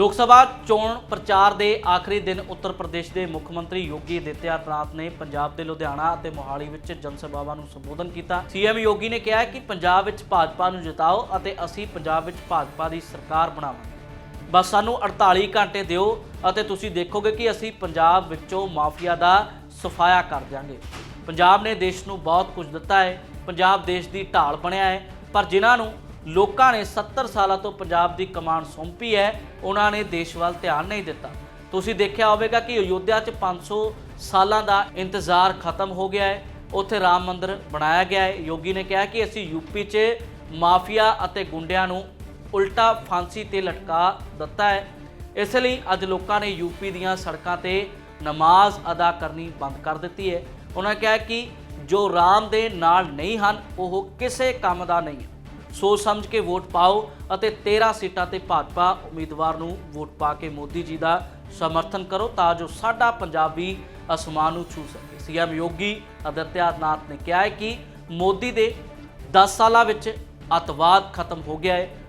ਲੋਕ ਸਭਾ ਚੋਣ ਪ੍ਰਚਾਰ ਦੇ ਆਖਰੀ ਦਿਨ ਉੱਤਰ ਪ੍ਰਦੇਸ਼ ਦੇ ਮੁੱਖ ਮੰਤਰੀ ਯੋਗੀ ਆਦਿੱਤਿਆਨਾਥ ਨੇ ਪੰਜਾਬ ਦੇ ਲੁਧਿਆਣਾ ਅਤੇ ਮੋਹਾਲੀ ਵਿੱਚ ਜਨ ਸਭਾਵਾਂ ਨੂੰ ਸੰਬੋਧਨ ਕੀਤਾ। ਸੀਐਮ ਯੋਗੀ ਨੇ ਕਿਹਾ ਕਿ ਪੰਜਾਬ ਵਿੱਚ ਭਾਜਪਾ ਨੂੰ ਜਿਤਾਓ ਅਤੇ ਅਸੀਂ ਪੰਜਾਬ ਵਿੱਚ ਭਾਜਪਾ ਦੀ ਸਰਕਾਰ ਬਣਾਵਾਂਗੇ। ਬਸ ਸਾਨੂੰ 48 ਘੰਟੇ ਦਿਓ ਅਤੇ ਤੁਸੀਂ ਦੇਖੋਗੇ ਕਿ ਅਸੀਂ ਪੰਜਾਬ ਵਿੱਚੋਂ ਮਾਫੀਆ ਦਾ ਸਫਾਇਆ ਕਰ ਦਿਆਂਗੇ। ਪੰਜਾਬ ਨੇ ਦੇਸ਼ ਨੂੰ ਬਹੁਤ ਕੁਝ ਦਿੱਤਾ ਹੈ। ਪੰਜਾਬ ਦੇਸ਼ ਦੀ ਢਾਲ ਬਣਿਆ ਹੈ। ਪਰ ਜਿਨ੍ਹਾਂ ਨੂੰ ਲੋਕਾਂ ਨੇ 70 ਸਾਲਾਂ ਤੋਂ ਪੰਜਾਬ ਦੀ ਕਮਾਨ ਸੌਂਪੀ ਹੈ, ਉਹਨਾਂ ਨੇ ਦੇਸ਼ ਵੱਲ ਧਿਆਨ ਨਹੀਂ ਦਿੱਤਾ। ਤੁਸੀਂ ਦੇਖਿਆ ਹੋਵੇਗਾ ਕਿ ਅਯੋਧਿਆ 'ਚ 500 ਸਾਲਾਂ ਦਾ ਇੰਤਜ਼ਾਰ ਖਤਮ ਹੋ ਗਿਆ ਹੈ, ਉੱਥੇ ਰਾਮ ਮੰਦਿਰ ਬਣਾਇਆ ਗਿਆ ਹੈ। ਯੋਗੀ ਨੇ ਕਿਹਾ ਕਿ ਅਸੀਂ ਯੂਪੀ 'ਚ ਮਾਫੀਆ ਅਤੇ ਗੁੰਡਿਆਂ ਨੂੰ ਉਲਟਾ ਫਾਂਸੀ ਤੇ ਲਟਕਾ ਦਿੱਤਾ ਹੈ। ਇਸ ਲਈ ਅੱਜ ਲੋਕਾਂ ਨੇ ਯੂਪੀ ਦੀਆਂ ਸੜਕਾਂ ਤੇ ਨਮਾਜ਼ ਅਦਾ ਕਰਨੀ ਬੰਦ ਕਰ ਦਿੱਤੀ ਹੈ। ਉਹਨਾਂ ਕਿਹਾ ਕਿ ਜੋ ਰਾਮ ਦੇ ਨਾਲ ਨਹੀਂ ਹਨ, ਉਹ ਕਿਸੇ ਕੰਮ ਦਾ ਨਹੀਂ ਸੋਚ ਸਮਝ ਕੇ ਵੋਟ ਪਾਓ ਅਤੇ 13 ਸੀਟਾਂ ਤੇ ਭਾਜਪਾ ਉਮੀਦਵਾਰ ਨੂੰ ਵੋਟ ਪਾ ਕੇ ਮੋਦੀ ਜੀ ਦਾ ਸਮਰਥਨ ਕਰੋ ਤਾਂ ਜੋ ਸਾਡਾ ਪੰਜਾਬੀ ਅਸਮਾਨ ਨੂੰ ਛੂ ਸਕੇ। ਸੀਐਮ ਯੋਗੀ ਆਦਿੱਤਿਆਨਾਥ ਨੇ ਕਿਹਾ ਹੈ ਕਿ ਮੋਦੀ ਦੇ 10 ਸਾਲਾਂ ਵਿੱਚ ਅਤਵਾਦ ਖਤਮ ਹੋ ਗਿਆ ਹੈ।